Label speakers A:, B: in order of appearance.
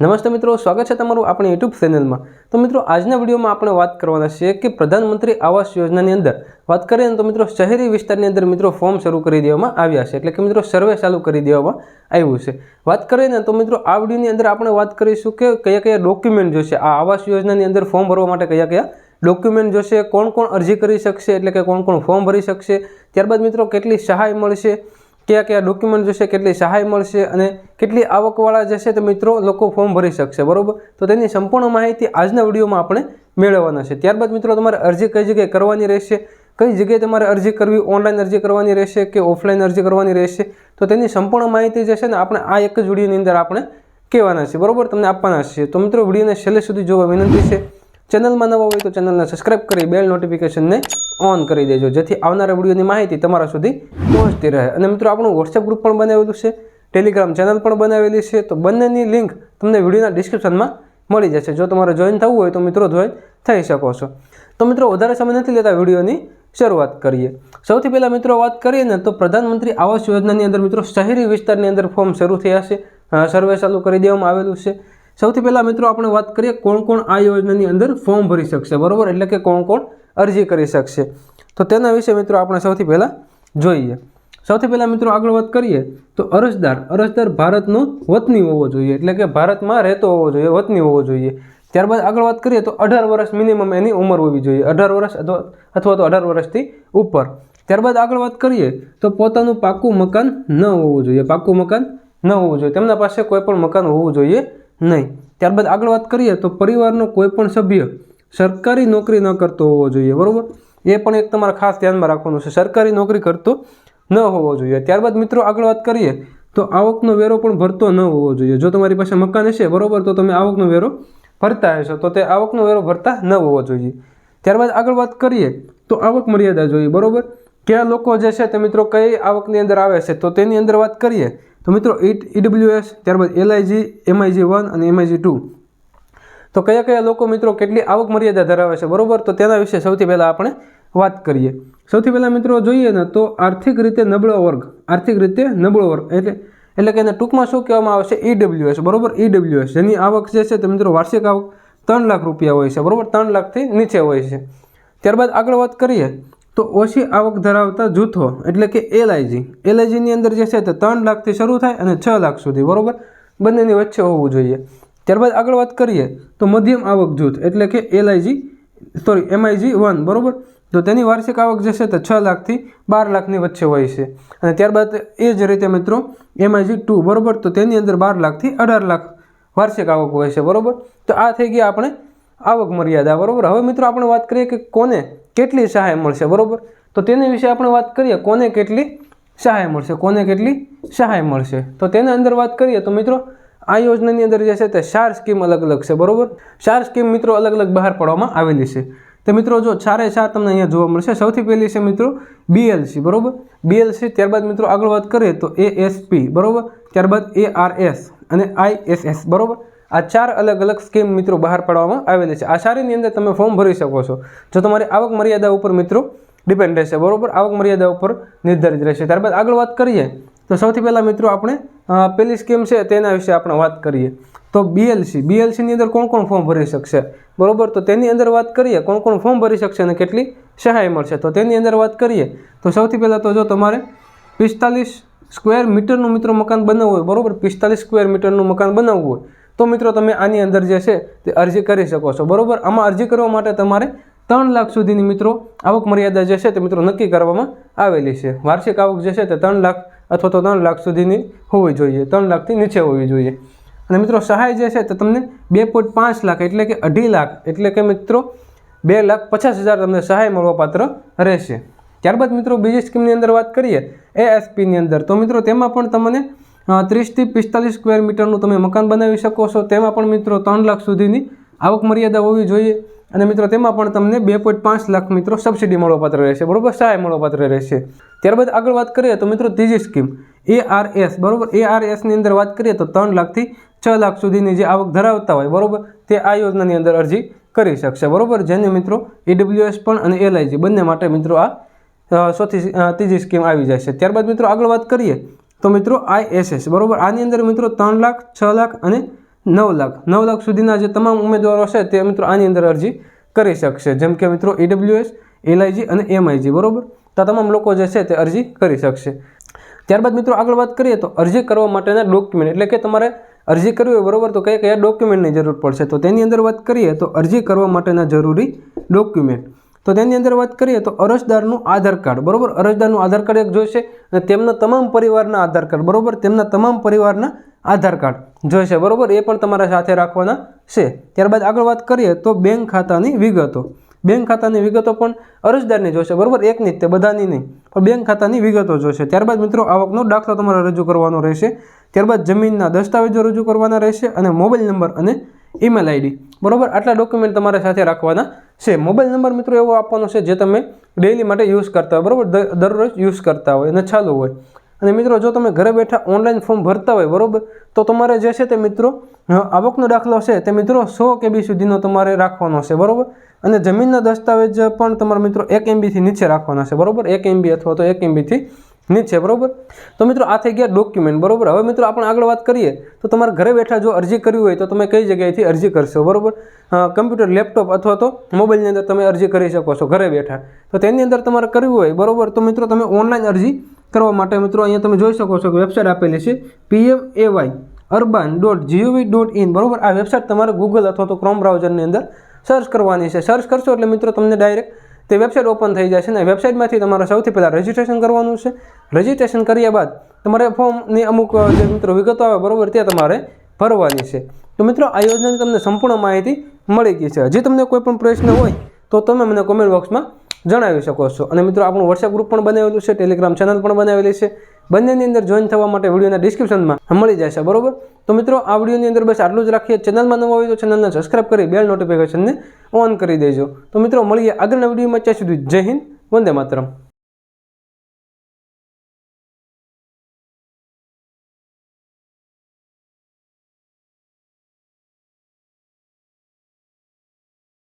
A: નમસ્તે મિત્રો, સ્વાગત છે તમારું આપણી યુટ્યુબ ચેનલમાં તો મિત્રો, આજના વિડીયોમાં આપણે વાત કરવાના છીએ કે પ્રધાનમંત્રી આવાસ યોજનાની અંદર વાત કરીએ તો મિત્રો, શહેરી વિસ્તારની અંદર મિત્રો ફોર્મ શરૂ કરી દેવામાં આવ્યા છે. એટલે કે મિત્રો સર્વે ચાલુ કરી દેવામાં આવ્યું છે. વાત કરીએ ને તો મિત્રો, આ વિડીયોની અંદર આપણે વાત કરીશું કે કયા કયા ડોક્યુમેન્ટ જોશે. આ આવાસ યોજનાની અંદર ફોર્મ ભરવા માટે કયા કયા ડોક્યુમેન્ટ જોશે, કોણ કોણ અરજી કરી શકશે, એટલે કે કોણ કોણ ફોર્મ ભરી શકશે. ત્યારબાદ મિત્રો, કેટલી સહાય મળશે કયા કયા ડોક્યુમેન્ટ જોશે, કેટલી સહાય મળશે અને કેટલી આવકવાળા જશે તો મિત્રો લોકો ફોર્મ ભરી શકશે, બરાબર? તો તેની સંપૂર્ણ માહિતી આજના વિડીયોમાં આપણે મેળવવાના છે. ત્યારબાદ મિત્રો તમારે અરજી કઈ જગ્યાએ કરવાની રહેશે, કઈ જગ્યાએ તમારે અરજી કરવી ઓનલાઈન અરજી કરવાની રહેશે કે ઓફલાઈન અરજી કરવાની રહેશે, તો તેની સંપૂર્ણ માહિતી જે છે ને આપણે આ એક જ વિડીયોની અંદર આપણે કહેવાના છે, બરોબર? તમને આપવાના છે. તો મિત્રો વિડીયોને છેલ્લે સુધી જોવા વિનંતી છે. ચેનલમાં નવા હોય તો ચેનલને સબસ્ક્રાઇબ કરી બેલ નોટિફિકેશનને ઓન કરી દેજો. જેથી આવનારા વિડીયોની માહિતી તમારા સુધી પહોંચતી રહે. અને મિત્રો, આપણું વોટ્સએપ ગ્રુપ પણ બનાવેલું છે. ટેલિગ્રામ ચેનલ પણ બનાવેલી છે. તો બંનેની લિંક તમને વિડીયોના ડિસ્ક્રિપ્શનમાં મળી જશે. જો તમારે જોઈન થવું હોય તો મિત્રો જોઈન થઈ શકો છો. તો મિત્રો, વધારે સમય નથી લેતા વિડીયોની શરૂઆત કરીએ. સૌથી પહેલાં મિત્રો વાત કરીએ ને, તો પ્રધાનમંત્રી આવાસ યોજનાની અંદર મિત્રો શહેરી વિસ્તારની અંદર ફોર્મ શરૂ થયા છે. સર્વે ચાલુ કરી દેવામાં આવેલું છે. સૌથી પહેલાં મિત્રો આપણે વાત કરીએ કોણ કોણ આ યોજનાની અંદર ફોર્મ ભરી શકશે, બરોબર? એટલે કે કોણ કોણ અરજી કરી શકશે. તો તેના વિશે મિત્રો આપણે સૌથી પહેલાં જોઈએ. સૌથી પહેલાં મિત્રો આગળ વાત કરીએ તો અરજદાર અરજદાર ભારતનો વતની હોવો જોઈએ. એટલે કે ભારતમાં રહેતો હોવો જોઈએ, વતની હોવો જોઈએ. ત્યારબાદ આગળ વાત કરીએ તો અઢાર વર્ષ મિનિમમ એની ઉંમર હોવી જોઈએ. અઢાર વર્ષ અથવા અથવા તો અઢાર વર્ષથી ઉપર. ત્યારબાદ આગળ વાત કરીએ તો પોતાનું પાકું મકાન ન હોવું જોઈએ. પાકું મકાન ન હોવું જોઈએ. તેમના પાસે કોઈ પણ મકાન હોવું જોઈએ નહીં. ત્યારબાદ આગળ વાત કરીએ તો પરિવારનો કોઈ પણ સભ્ય સરકારી નોકરી ન કરતો હોવો જોઈએ, બરાબર? એ પણ એક તમારે ખાસ ધ્યાનમાં રાખવાનું છે. સરકારી નોકરી કરતો ન હોવો જોઈએ. ત્યારબાદ મિત્રો આગળ વાત કરીએ તો આવકનો વેરો પણ ભરતો ન હોવો જોઈએ. જો તમારી પાસે મકાન હશે, બરાબર, તો તમે આવકનો વેરો ભરતા હશો. તો તે આવકનો વેરો ભરતા ન હોવો જોઈએ. ત્યારબાદ આગળ વાત કરીએ તો આવક મર્યાદા જોઈએ, બરાબર? કયા લોકો જે છે તે મિત્રો કઈ આવકની અંદર આવે છે? તો તેની અંદર વાત કરીએ. તો મિત્રો ઈડબ્લ્યુએસ ત્યારબાદ એલઆઈજી એમઆઈજી વન અને એમઆઈજી ટુ. તો કયા કયા લોકો મિત્રો કેટલી આવક મર્યાદા ધરાવે છે? બરોબર? તો તેના વિશે સૌથી પહેલાં આપણે વાત કરીએ. સૌથી પહેલાં મિત્રો જોઈએ ને તો આર્થિક રીતે નબળો વર્ગ, આર્થિક રીતે નબળો વર્ગ, એટલે એટલે કે એને ટૂંકમાં શું કહેવામાં આવે છે? ઈડબ્લ્યુએસ બરાબર? ઈડબ્લ્યુએસ જેની આવક જે છે તે મિત્રો વાર્ષિક આવક ત્રણ લાખ રૂપિયા હોય છે, બરાબર? ત્રણ લાખથી નીચે હોય છે. ત્યારબાદ આગળ વાત કરીએ. તો ઓછી આવક ધરાવતા જૂથો, એટલે કે એલઆઈજી એલઆઈજીની અંદર જે છે તે ત્રણ લાખથી શરૂ થાય અને છ લાખ સુધી, બરોબર? બંનેની વચ્ચે હોવું જોઈએ. ત્યારબાદ આગળ વાત કરીએ તો મધ્યમ આવક જૂથ, એટલે કે એલઆઈજી સોરી એમઆઈજી વન, બરાબર? તો તેની વાર્ષિક આવક જે છે તે છ લાખથી બાર લાખની વચ્ચે હોય છે. અને ત્યારબાદ એ જ રીતે મિત્રો એમઆઈજી ટુ, બરોબર? તો તેની અંદર બાર લાખથી અઢાર લાખ વાર્ષિક આવક હોય છે, બરોબર? તો આ થઈ ગયા આપણે આવક મર્યાદા, બરાબર? હવે મિત્રો આપણે વાત કરીએ કે કોને કેટલી સહાય મળશે, બરાબર? તો તેની વિશે આપણે વાત કરીએ, કોને કેટલી સહાય મળશે, કોને કેટલી સહાય મળશે? તો તેના અંદર વાત કરીએ તો મિત્રો, આ યોજનાની અંદર જે છે તે ચાર સ્કીમ અલગ અલગ છે, બરાબર? ચાર સ્કીમ મિત્રો અલગ અલગ બહાર પાડવામાં આવેલી છે. તો મિત્રો, જો ચારે ચાર તમને અહીંયા જોવા મળશે, સૌથી પહેલી છે મિત્રો બીએલસી બરોબર? બીએલસી ત્યારબાદ મિત્રો આગળ વાત કરીએ તો એએસપી બરાબર? ત્યારબાદ એઆરએસ અને આઈએસએસ બરોબર? આ ચાર અલગ અલગ સ્કીમ મિત્રો બહાર પાડવામાં આવેલી છે. આ સારીની અંદર તમે ફોર્મ ભરી શકો છો. જો તમારી આવક મર્યાદા ઉપર મિત્રો ડિપેન્ડ રહેશે, બરોબર? આવક મર્યાદા ઉપર નિર્ધારિત રહેશે. ત્યારબાદ આગળ વાત કરીએ, તો સૌથી પહેલાં મિત્રો આપણે પેલી સ્કીમ છે તેના વિશે આપણે વાત કરીએ. તો બીએલસી બીએલસીની અંદર કોણ કોણ ફોર્મ ભરી શકશે? બરોબર? તો તેની અંદર વાત કરીએ, કોણ કોણ ફોર્મ ભરી શકશે અને કેટલી સહાય મળશે? તો તેની અંદર વાત કરીએ, તો સૌથી પહેલાં તો જો તમારે પિસ્તાલીસ સ્ક્વેર મીટરનું મિત્રો મકાન બનાવવું હોય, બરોબર? પિસ્તાલીસ સ્ક્વેર મીટરનું મકાન બનાવવું હોય તો મિત્રો તમે આની અંદર જે છે તે અરજી કરી શકો છો. બરાબર? આમાં અરજી કરવા માટે તમારે ત્રણ લાખ સુધીની મિત્રો આવક મર્યાદા જે છે તે મિત્રો નક્કી કરવામાં આવેલી છે. વાર્ષિક આવક જે છે તે ત્રણ લાખ અથવા તો ત્રણ લાખ સુધીની હોવી જોઈએ. ત્રણ લાખથી નીચે હોવી જોઈએ. અને મિત્રો સહાય જે છે તે તમને બે પોઈન્ટ પાંચ લાખ એટલે કે અઢી લાખ એટલે કે મિત્રો બે લાખ પચાસ હજાર તમને સહાય મળવાપાત્ર રહેશે. ત્યારબાદ મિત્રો બીજી સ્કીમની અંદર વાત કરીએ એએસપીની અંદર. તો મિત્રો તેમાં પણ તમને ત્રીસથી પિસ્તાલીસ સ્ક્વેર મીટરનું તમે મકાન બનાવી શકો છો. તેમાં પણ મિત્રો ત્રણ લાખ સુધીની આવક મર્યાદા હોવી જોઈએ અને મિત્રો તેમાં પણ તમને બે પોઈન્ટ પાંચ લાખ મિત્રો સબસિડી મળવાપાત્ર રહેશે. બરોબર? સહાય મળવાપાત્ર રહેશે. ત્યારબાદ આગળ વાત કરીએ તો મિત્રો ત્રીજી સ્કીમ એ આરએસ બરોબર? એઆરએસની અંદર વાત કરીએ તો ત્રણ લાખથી છ લાખ સુધીની જે આવક ધરાવતા હોય, બરોબર? તે આ યોજનાની અંદર અરજી કરી શકશે. બરાબર? જેને મિત્રો ઈડબ્લ્યુએસ પણ અને એલઆઈજી બંને માટે મિત્રો આ સૌથી ત્રીજી સ્કીમ આવી જાય છે. ત્યારબાદ મિત્રો આગળ વાત કરીએ તો મિત્રો, આઈએસએસ, બરાબર? આની અંદર મિત્રો ત્રણ લાખ, છ લાખ અને નવ લાખ. નવ લાખ સુધીના જે તમામ ઉમેદવારો છે તે મિત્રો આની અંદર અરજી કરી શકશે. જેમ કે મિત્રો ઈડબ્લ્યુએસ, એલઆઈજી અને એમઆઈજી, બરાબર? તો તમામ લોકો જે છે તે અરજી કરી શકશે. ત્યારબાદ મિત્રો આગળ વાત કરીએ તો અરજી કરવા માટેના ડોક્યુમેન્ટ. એટલે કે તમારે અરજી કરવી હોય, બરાબર? તો કયા કયા ડોક્યુમેન્ટની જરૂર પડશે? તો તેની અંદર વાત કરીએ તો અરજી કરવા માટેના જરૂરી ડોક્યુમેન્ટ. તો તેની અંદર વાત કરીએ તો અરજદારનું આધાર કાર્ડ, બરોબર? અરજદારનું આધાર કાર્ડ એક જોઈશે અને તેમના તમામ પરિવારના આધાર કાર્ડ, બરાબર? તેમના તમામ પરિવારના આધાર કાર્ડ જોઈશે, બરાબર? એ પણ તમારા સાથે રાખવાના છે. ત્યારબાદ આગળ વાત કરીએ તો બેંક ખાતાની વિગતો. બેંક ખાતાની વિગતો પણ અરજદારની જોશે, બરાબર? એકની તે બધાની નહીં, પણ બેંક ખાતાની વિગતો જોશે. ત્યારબાદ મિત્રો, આવકનો દાખલો તમારે રજૂ કરવાનો રહેશે. ત્યારબાદ જમીનના દસ્તાવેજો રજૂ કરવાના રહેશે અને મોબાઈલ નંબર અને ઈમેલ આઈડી બરાબર? આટલા ડોક્યુમેન્ટ તમારે સાથે રાખવાના છે. મોબાઈલ નંબર મિત્રો એવો આપવાનો છે જે તમે ડેઇલી માટે યુઝ કરતા હોય. બરાબર? દરરોજ યુઝ કરતા હોય અને ચાલુ હોય. અને મિત્રો, જો તમે ઘરે બેઠા ઓનલાઈન ફોર્મ ભરતા હોય, બરાબર? તો તમારે જે છે તે મિત્રો આવકનો દાખલો છે તે મિત્રો સો કેબી સુધીનો તમારે રાખવાનો છે. બરાબર? અને જમીનના દસ્તાવેજ પણ તમારા મિત્રો એક એમબીથી નીચે રાખવાના છે. બરોબર? એક એમબી અથવા તો એક એમબીથી નીચે બરોબર? તો મિત્રો આ થઈ ગયા ડોક્યુમેન્ટ બરાબર? હવે મિત્રો આપણે આગળ વાત કરીએ, તો તમારે ઘરે બેઠા જો અરજી કરવી હોય તો તમે કઈ જગ્યાએથી અરજી કરશો, બરોબર? કમ્પ્યુટર લેપટોપ અથવા તો મોબાઈલની અંદર તમે અરજી કરી શકો છો ઘરે બેઠા. તો તેની અંદર તમારે કરવી હોય, બરોબર? તો મિત્રો તમે ઓનલાઈન અરજી કરવા માટે મિત્રો અહીંયા તમે જોઈ શકો છો કે વેબસાઇટ આપેલી છે PM AY urban dot gov dot in બરોબર? આ વેબસાઇટ તમારે ગૂગલ અથવા તો ક્રોમ બ્રાઉઝરની અંદર સર્ચ કરવાની છે. સર્ચ કરશો એટલે મિત્રો તમને ડાયરેક્ટ તે વેબસાઇટ ઓપન થઈ જશે અને વેબસાઇટમાંથી તમારે સૌથી પહેલાં રજિસ્ટ્રેશન કરવાનું છે. રજિસ્ટ્રેશન કર્યા બાદ તમારે ફોર્મની અમુક જે મિત્રો વિગતો આવે બરાબર તે તમારે ભરવાની છે. તો મિત્રો, આ યોજનાની તમને સંપૂર્ણ માહિતી મળી ગઈ છે. હજી તમને કોઈ પણ પ્રશ્ન હોય તો તમે મને કોમેન્ટ બોક્સમાં જણાવી શકો છો. અને મિત્રો, આપણું વોટ્સએપ ગ્રુપ પણ બનાવેલું છે ટેલિગ્રામ ચેનલ પણ બનાવેલી છે. બંનેની અંદર જોઈન થવા માટે વિડીયોના ડિસ્ક્રિપ્શનમાં મળી જશે, બરોબર? તો મિત્રો, આ વિડીયોની અંદર બસ આટલું જ રાખીએ. ચેનલમાં નવો હોય તો ચેનલને સબસ્ક્રાઈબ કરી બેલ નોટિફિકેશનને ઓન કરી દેજો. તો મિત્રો, મળીએ આગળના વિડીયોમાં. ત્યાં સુધી જય હિન્દ, વંદે માતરમ.